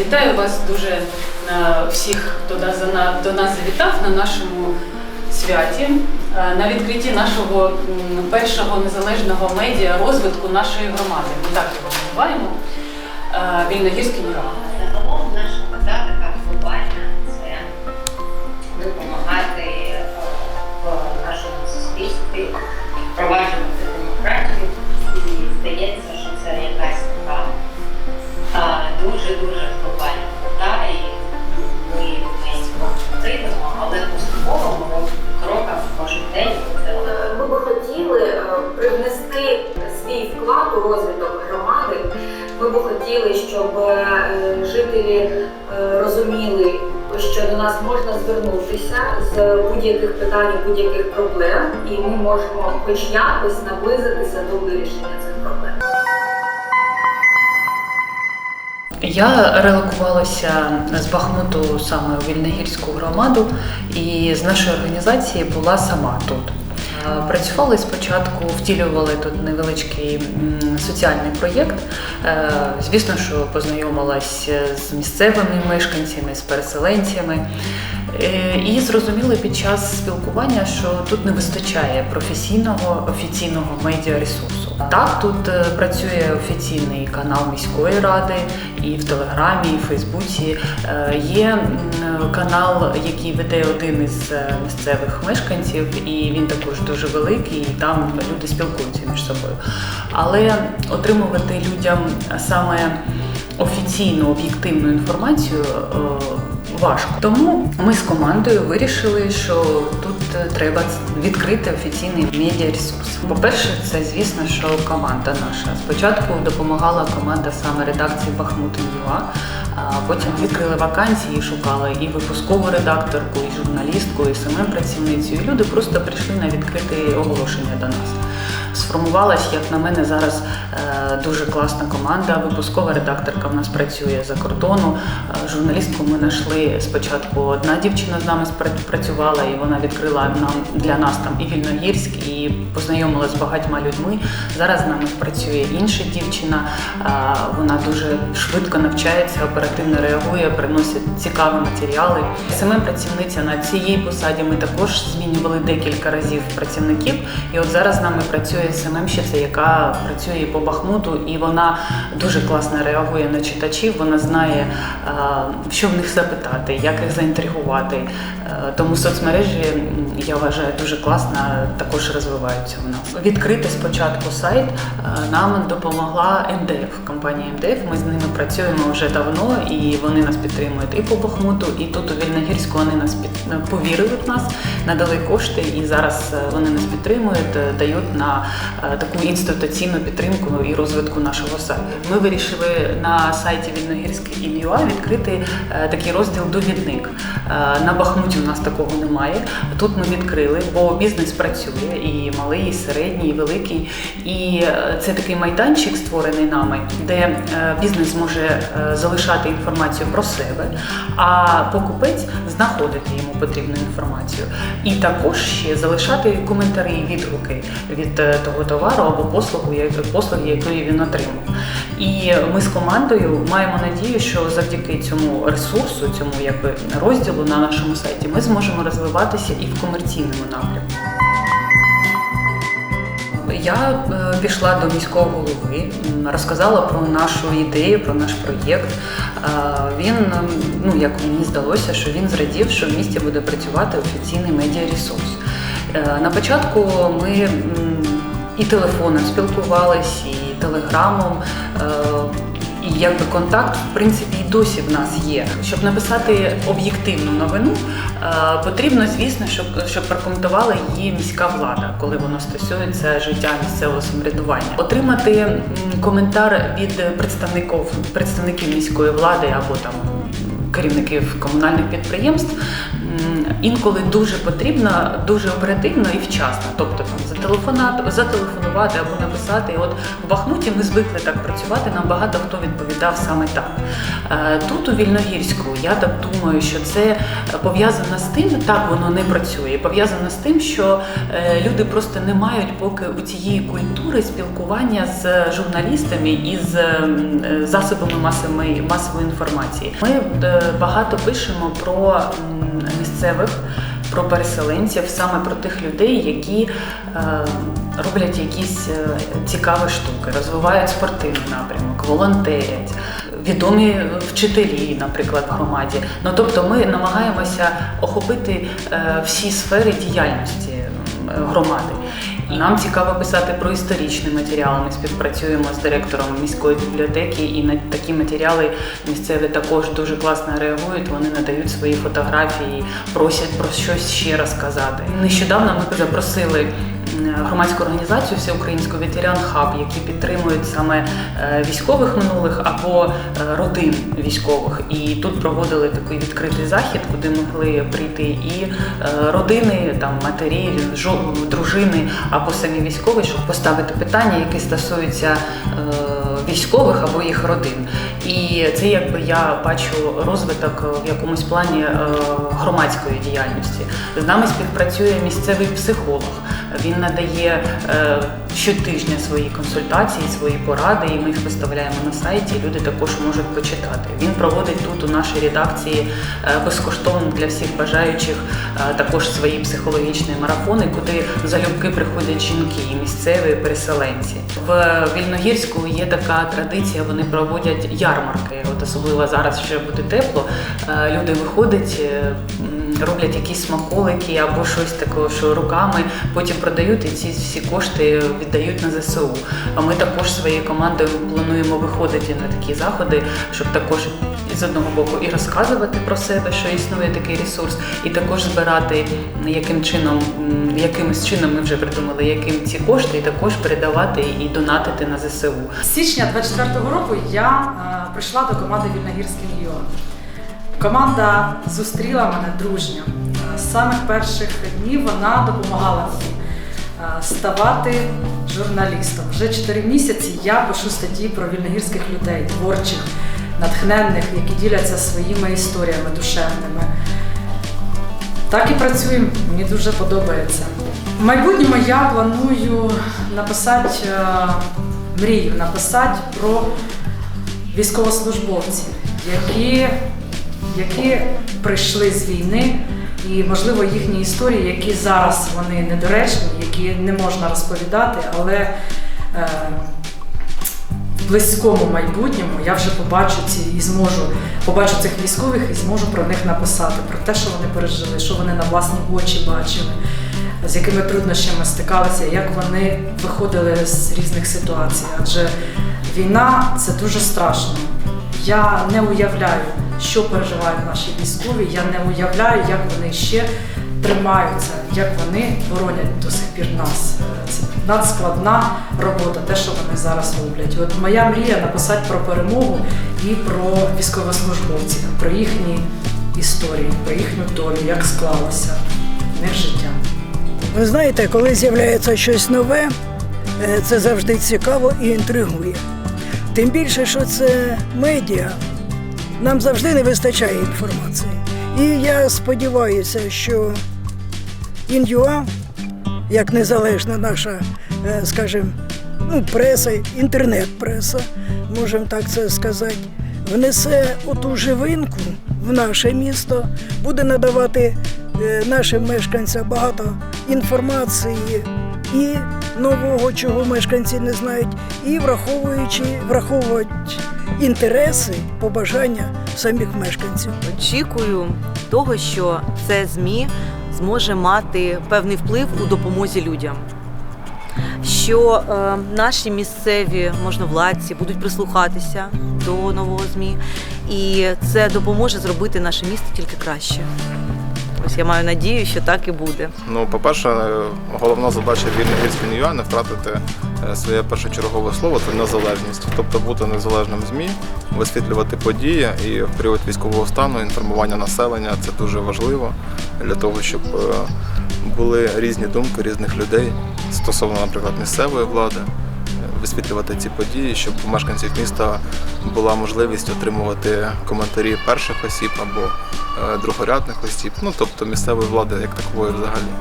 вітаю вас дуже е, всіх, хто до, нас завітав на нашому святі, е, на відкритті нашого першого незалежного медіа розвитку нашої громади. Ми так його називаємо. е, Вільногірський міра. Привнести свій вклад у розвиток громади. Ми би хотіли, щоб е, жителі е, розуміли, що до нас можна звернутися з будь-яких питань, будь-яких проблем, і ми можемо хоч якось наблизитися до вирішення цих проблем. Я релокувалася з Бахмуту саме у Вільногірську громаду і з нашої організації була сама тут. Е, Працювали спочатку, втілювали тут невеличкий соціальний проєкт. Е, Звісно, що познайомилась з місцевими мешканцями, з переселенцями. Е, І зрозуміли під час спілкування, що тут не вистачає професійного офіційного медіаресурсу. Так, тут е, працює офіційний канал міської ради, і в Телеграмі, і в Фейсбуці Е, є канал, який веде один із місцевих мешканців, і він також дуже великий, і там люди спілкуються між собою. Але отримувати людям саме офіційну об'єктивну інформацію важко. Тому ми з командою вирішили, що тут е, треба відкрити офіційний медіаресурс. По-перше, це звісно, що команда наша. Спочатку допомагала команда саме редакції Бахмут ЮА, а потім відкрили вакансії, шукали і випускову редакторку, і журналістку, і самим працівницю. І люди просто прийшли на відкрите оголошення до нас. Сформувалась, як на мене, зараз е, дуже класна команда. Випускова редакторка в нас працює за кордону. Е, Журналістку ми знайшли спочатку. Одна дівчина з нами працювала, і вона відкрила нам для нас там і Вільногірськ, і познайомила з багатьма людьми. Зараз з нами працює інша дівчина. Е, Вона дуже швидко навчається, оперативно реагує, приносить цікаві матеріали. Самим працівниця на цій посаді ми також змінювали декілька разів працівників. І от зараз з нами працює СММщиця, яка працює по Бахмуту, і вона дуже класно реагує на читачів. Вона знає, е, що в них запитати, як їх заінтригувати. Е, Тому соцмережі я вважаю дуже класно також розвиваються у нас. Відкрити спочатку сайт е, нам допомогла МДФ. Компанія МДФ. Ми з ними працюємо вже давно, і вони нас підтримують і по Бахмуту, і тут у Вільногірську вони нас під повірили в нас, надали кошти, і зараз вони нас підтримують, дають на таку інституційну підтримку і розвитку нашого сайту. Ми вирішили на сайті Вільногірський ім'юа відкрити е, такий розділ довідник. Е, На Бахмуті у нас такого немає. Тут ми відкрили, бо бізнес працює і малий, і середній, і великий. І е, це такий майданчик, створений нами, де е, бізнес зможе е, залишати інформацію про себе, а покупець знаходити йому потрібну інформацію. І також ще залишати коментарі, відгуки від е, того товару або послугу, послуги, якої він отримав. І ми з командою маємо надію, що завдяки цьому ресурсу, цьому якби розділу на нашому сайті, ми зможемо розвиватися і в комерційному напрямку. Я е, пішла до міського голови, розказала про нашу ідею, про наш проєкт. Е, Він, ну як мені здалося, що він зрадів, що в місті буде працювати офіційний медіаресурс. Е, На початку ми і телефоном спілкувались, і телеграмом. е, І якби контакт, в принципі, і досі в нас є. Щоб написати об'єктивну новину, е, потрібно, звісно, щоб, щоб прокоментувала її міська влада, коли воно стосується життя місцевого самоврядування. Отримати коментар від представників, представників міської влади або там керівників комунальних підприємств інколи дуже потрібно, дуже оперативно і вчасно. Тобто там зателефонувати або написати. І от в Бахмуті ми звикли так працювати. Нам багато хто відповідав саме так. Е, Тут у Вільногірську я так думаю, що це пов'язано з тим, так воно не працює. Пов'язано з тим, що е, люди просто не мають поки у цієї культури спілкування з журналістами і з е, засобами масової, інформації. Ми багато пишемо про місцевих. Про переселенців, саме про тих людей, які е, роблять якісь е, цікаві штуки, розвивають спортивний напрямок, волонтерять, відомі вчителі, наприклад, в громаді. Ну тобто, ми намагаємося охопити е, всі сфери діяльності громади. Нам цікаво писати про історичні матеріали. Ми співпрацюємо з директором міської бібліотеки, і на такі матеріали місцеві також дуже класно реагують. Вони надають свої фотографії, просять про щось ще розказати. Нещодавно ми запросили громадську організацію Всеукраїнську ветеран хаб, які підтримують саме е, військових минулих або е, родин військових. І тут проводили такий відкритий захід, куди могли прийти і е, родини, там матері, дружини або самі військові, щоб поставити питання, які стосуються військових або їх родин. І це якби я бачу розвиток в якомусь плані громадської діяльності. З нами співпрацює місцевий психолог. Він надає е, щотижня свої консультації, свої поради, і ми їх виставляємо на сайті. Люди також можуть почитати. Він проводить тут у нашій редакції е, безкоштовно для всіх бажаючих е, також свої психологічні марафони, куди залюбки приходять жінки, і місцеві і переселенці. В Вільногірську є така традиція. Вони проводять ярмарки. От особливо зараз ще буде тепло. Люди виходять. Роблять якісь смаколики або щось такого, що руками потім продають і ці всі кошти віддають на ЗСУ. А ми також своєю командою плануємо виходити на такі заходи, щоб також з одного боку і розказувати про себе, що існує такий ресурс, і також збирати яким чином, якимось чином ми вже придумали, яким ці кошти, і також передавати і донатити на ЗСУ. З січня 24-го року я е, прийшла до команди Вільногірський Легіон. Команда зустріла мене дружньо. Е, З самих перших днів вона допомагала мені е, ставати журналістом. Вже 4 місяці я пишу статті про вільногірських людей, творчих, натхненних, які діляться своїми історіями душевними. Так і працюємо, мені дуже подобається. В майбутньому я планую написати е, мрію, написати про військовослужбовців, які, які прийшли з війни, і, можливо, їхні історії, які зараз вони недоречні, які не можна розповідати, але е, в близькому майбутньому я вже побачу ці і зможу побачу цих військових і зможу про них написати, про те, що вони пережили, що вони на власні очі бачили, з якими труднощами стикалися, як вони виходили з різних ситуацій. Адже війна це дуже страшно. Я не уявляю, що переживають наші військові. Я не уявляю, як вони ще тримаються, як вони боронять до сих пір нас. Це надскладна робота, те, що вони зараз роблять. От моя мрія написати про перемогу і про військовослужбовців, про їхні історії, про їхню долю, як склалося в них життя. Ви знаєте, коли з'являється щось нове, е, це завжди цікаво і інтригує. Тим більше, що це медіа, нам завжди не вистачає інформації. І я сподіваюся, що Ін'юа, як незалежна наша, е, скажімо, ну, преса, інтернет-преса, можемо так це сказати, внесе оту живинку в наше місто, буде надавати е, нашим мешканцям багато інформації і нового, чого мешканці не знають, і враховуючи, враховують інтереси, побажання самих мешканців. Очікую того, що це ЗМІ зможе мати певний вплив у допомозі людям. Що е, наші місцеві можновладці будуть прислухатися до нового ЗМІ, і це допоможе зробити наше місто тільки краще. Ось я маю надію, що так і буде. Ну, по-перше, е, головна задача вільногірської НЮА не втратити е, своє першочергове слово це незалежність, тобто бути незалежним ЗМІ, висвітлювати події і в період військового стану інформування населення це дуже важливо для того, щоб е, були різні думки різних людей стосовно, наприклад, місцевої влади. Висвітлювати ці події, щоб у мешканців міста була можливість отримувати коментарі перших осіб або е, другорядних осіб, ну тобто місцевої влади як такової взагалі.